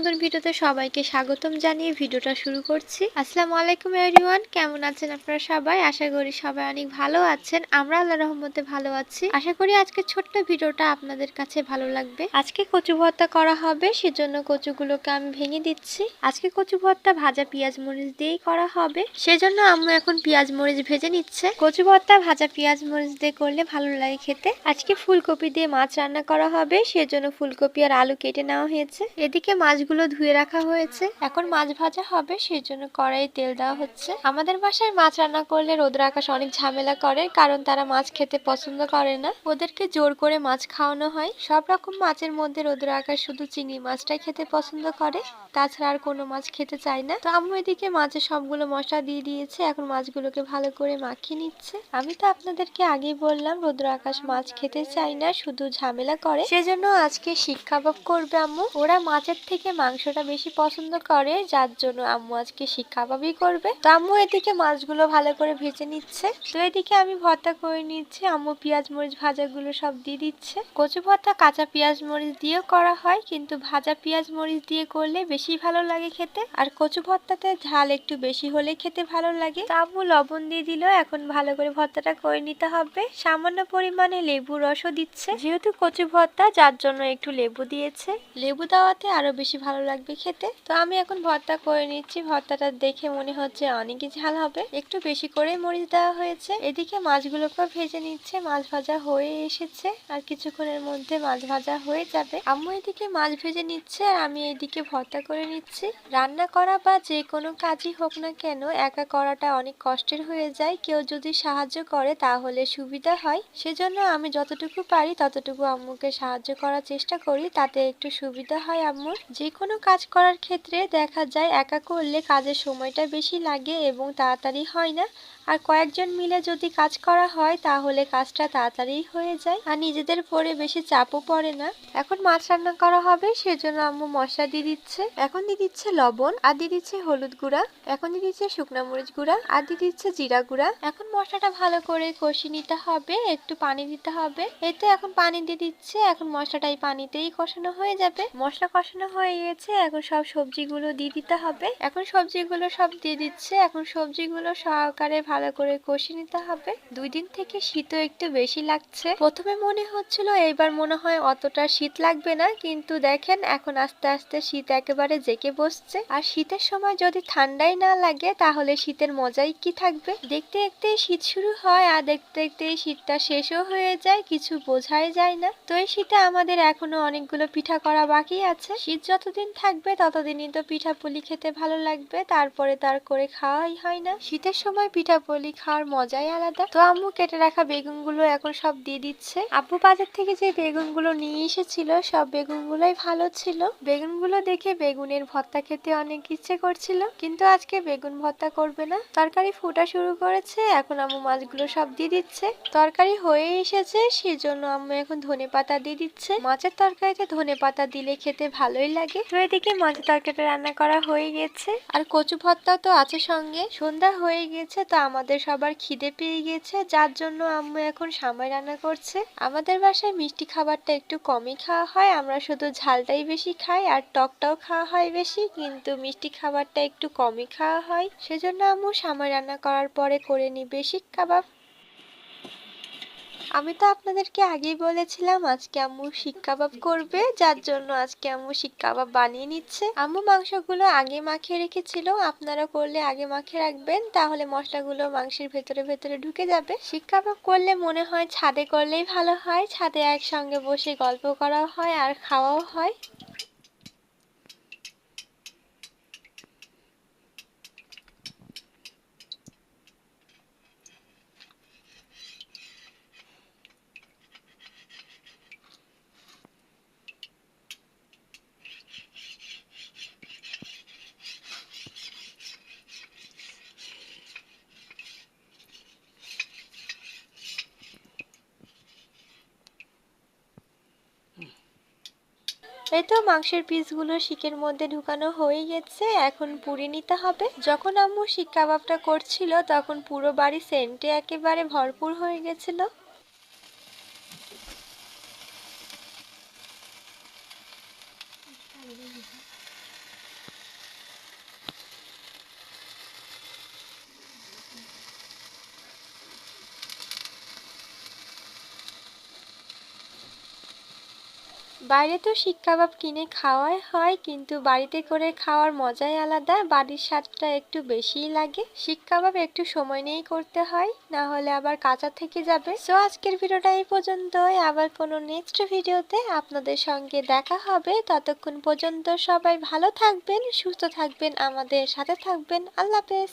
নতুন ভিডিওতে সবাইকে স্বাগতম জানিয়ে ভিডিওটা শুরু করছি। আসসালামু আলাইকুম এভরিওয়ান কেমন আছেন আপনারা সবাই? আশা করি সবাই অনেক ভালো আছেন। আমরা আল্লাহ রহমতে ভালো আছি। আশা করি আজকে ছোট্ট ভিডিওটা আপনাদের কাছে ভালো লাগবে। আজকে কচু ভর্তা করা হবে, সেজন্য কচুগুলোকে আমি ভেঙে দিচ্ছি। আজকে কচু ভর্তা ভাজা পেঁয়াজ মরিচ দিয়েই করা হবে। সেজন্য আম্মু এখন পেঁয়াজ মরিচ ভেজে নিচ্ছে। কচু ভর্তা ভাজা পেঁয়াজ মরিচ দিয়ে করলে ভালো লাগে খেতে। আজকে ফুলকপি দিয়ে মাছ রান্না করা হবে, সেজন্য ফুলকপি আর আলু কেটে নেওয়া হয়েছে। এদিকে মাছগুলো ধুয়ে রাখা হয়েছে। এখন মাছ ভাজা হবে, সেজন্য কড়াই তেল দেওয়া হচ্ছে। আমাদের বাসায় মাছ রান্না করলে রোদ্র আকাশ অনেক ঝামেলা করে, কারণ তারা মাছ খেতে পছন্দ করে না। ওদেরকে জোর করে মাছ খাওয়ানো হয়। সব রকম মাছের মধ্যে রোদ্র আকাশ শুধু চিংড়ি মাছটাই খেতে পছন্দ করে। তাছাড়া আর কোনো মাছ খেতে চায় না। তো আম্মু এদিকে মাছের সবগুলো মশলা দিয়ে দিয়েছে। এখন মাছগুলোকে ভালো করে মাখিয়ে নিচ্ছে। আমি তো আপনাদেরকে আগেই বললাম, রোদ্র আকাশ মাছ খেতে চায় না, শুধু ঝামেলা করে। সেজন্য আজকে শিক কাবাব করবে আম্মু। ওরা মাছের থেকে মাংসটা বেশি পছন্দ করে, যার জন্য আম্মু আজকে শিক কাবাবই করবে। তো আম্মু এদিকে মাছগুলো ভালো করে ভেজে নিচ্ছে। তো এদিকে আমি ভর্তা করে নিচ্ছি। আম্মু পেঁয়াজ মরিচ ভাজাগুলো সব দিয়ে দিচ্ছে। কচু ভর্তা কাঁচা পেঁয়াজ মরিচ দিয়েও করা হয়, কিন্তু ভাজা পেঁয়াজ মরিচ দিয়ে করলে বেশি ভালো লাগে খেতে। আর কচু ভর্তাতে ঝাল একটু বেশি হলে খেতে ভালো লাগে। তো আম্মু লবণ দিয়ে দিল এখন ভালো করে ভর্তাটা করে নিতে হবে। সামান্য পরিমাণে লেবু রসও দিচ্ছে। যেহেতু কচু ভর্তা, যার জন্য একটু লেবু দিয়েছে। লেবু দেওয়াতে আরও বেশি ভালো লাগবে খেতে। তো আমি এখন ভর্তা করে নিচ্ছি। ভর্তাটা দেখে মনে হচ্ছে অনেকই ঝাল হবে। একটু বেশি করে মরিচ দেওয়া হয়েছে। এদিকে মাছগুলোকে ভেজে নিচ্ছে। মাছ ভাজা হয়ে এসেছে। আর কিছুক্ষণের মধ্যে মাছ ভাজা হয়ে যাবে। আম্মু এদিকে মাছ ভেজে নিচ্ছে আর আমি এদিকে ভর্তা করে নিচ্ছি। রান্না করা বা যে কোনো কাজই হোক না কেন, একা করাটা অনেক কষ্টের হয়ে যায়। কেউ যদি সাহায্য করে তাহলে সুবিধা হয়। সেজন্য আমি যতটুকু পারি ততটুকু আম্মুকে সাহায্য করার চেষ্টা করি। তাতে একটু সুবিধা হয় আম্মুর। যে কোনো কাজ করার ক্ষেত্রে দেখা যায় একা করলে কাজের সময়টা বেশি লাগে এবং তাড়াতাড়ি হয় না। আর কয়েকজন মিলে যদি কাজ করা হয়, তাহলে কাজটা তাড়াতাড়ি হয়ে যায় আর নিজেদের পরে বেশি চাপও পড়ে না। এখন মাছ রান্না করা হবে, সেজন্য আম্মু মশলা দিয়ে দিচ্ছে। এখন দিয়ে দিচ্ছে লবণ, আর দিয়ে দিচ্ছে হলুদ গুঁড়া। এখন দিয়ে দিচ্ছে শুকনা মরিচ গুঁড়া, আর দিয়ে দিচ্ছে জিরা গুঁড়া। এখন মশলাটা ভালো করে কষি নিতে হবে, একটু পানি দিতে হবে। এতে এখন পানি দিয়ে দিচ্ছে, এখন মশলাটা এই পানিতেই কষানো হয়ে যাবে। মশলা কষানো হয়ে গেছে এখন সব সবজিগুলো দিয়ে দিতে হবে। এখন সবজিগুলো সব দিয়ে দিচ্ছে, এখন সবজিগুলো সহকারে ভালো করে কষে নিতে হবে। দুই দিন থেকে শীতও একটু বেশি লাগছে। প্রথমে মনে হচ্ছিল এইবার মনে হয় অতটা শীত লাগবে না, কিন্তু দেখেন এখন আস্তে আস্তে শীত একেবারে জেকে বসছে। আর শীতের সময় যদি ঠান্ডাই না লাগে, তাহলে শীতের মজাই কি থাকবে? দেখতে দেখতে শীত শুরু হয়, আর দেখতে দেখতে শীতটা শেষও হয়ে যায়, কিছু বোঝাই যায় না। তো এই শীতে আমাদের এখনও অনেকগুলো পিঠা করা বাকি আছে। শীত যতদিন থাকবে, ততদিনই তো পিঠাপুলি খেতে ভালো লাগবে। তারপরে তার করে খাওয়াই হয় না। শীতের সময় পিঠাপুলি খাওয়ার মজাই আলাদা। তো আম্মু কেটে রাখা বেগুনগুলো এখন সব দিয়ে দিচ্ছে। আব্বু বাজার থেকে যে বেগুনগুলো নিয়ে এসেছিল, সব বেগুনগুলোই ভালো ছিল। বেগুনগুলো দেখে বেগুনের ভর্তা খেতে অনেক ইচ্ছে করছিল। কিন্তু আজকে বেগুন ভর্তা করবে না। তরকারি ফুটা শুরু করেছে, এখন আম্মু মাছগুলো সব দিয়ে দিচ্ছে। তরকারি হয়ে এসেছে, সেজন্য আম্মু এখন ধনে পাতা দিয়ে দিচ্ছে। মাছের তরকারিতে ধনে পাতা দিলে খেতে ভালোই লাগে। তো এদিকে মাছের তরকারিটা রান্না করা হয়ে গেছে। আর কচু ভর্তা তো আছে সঙ্গে। সন্ধ্যা হয়ে গেছে তো আমাদের সবার খিদে পেয়ে গেছে যার জন্য আম্মু এখন সামাই রান্না করছে। আমাদের বাসায় মিষ্টি খাবারটা একটু কমই খাওয়া হয় আমরা শুধু ঝালটাই বেশি খাই আর টকটাও খাওয়া হয় বেশি কিন্তু মিষ্টি খাবারটা একটু কমই খাওয়া হয়। সেজন্য আম্মু সামাই রান্না করার পরে করে নি বেশি কাবাব। আমি তো আপনাদেরকে আগেই বলেছিলাম আজকে আম্মু শিক কাবাব করবে, যার জন্য আজকে আম্মু শিক কাবাব বানিয়ে নিচ্ছে। আম্মু মাংসগুলো আগে মাখিয়ে রেখেছিল, আপনারা করলে আগে মাখিয়ে রাখবেন, তাহলে মশলাগুলো মাংসের ভেতরে ভেতরে ঢুকে যাবে। শিক কাবাব করলে মনে হয়, ছাদে করলেই ভালো হয়, ছাদে একসঙ্গে বসে গল্প করাও হয় আর খাওয়াও হয়। এই তো মাংসের পিসগুলো শিকের মধ্যে ঢুকানো হয়ে গেছে, এখন পুরি নিতে হবে। যখন আম্মু শিক কাবাবটা করছিল, তখন পুরো বাড়ি সেন্টে একেবারে ভরপুর হয়ে গেছিল। বাইরে তো শিক কাবাব কিনে খাওয়াই হয়, কিন্তু বাড়িতে করে খাওয়ার মজাই আলাদা। বাড়ির স্বাদটা একটু বেশিই লাগে। শিক কাবাব একটু সময় নিয়েই করতে হয়, না হলে আবার কাঁচা থেকে যাবে। সো আজকের ভিডিওটা এই পর্যন্তই। আবার কোনো নেক্সট ভিডিওতে আপনাদের সঙ্গে দেখা হবে। ততক্ষণ পর্যন্ত সবাই ভালো থাকবেন, সুস্থ থাকবেন, আমাদের সাথে থাকবেন। আল্লাহ হাফেজ।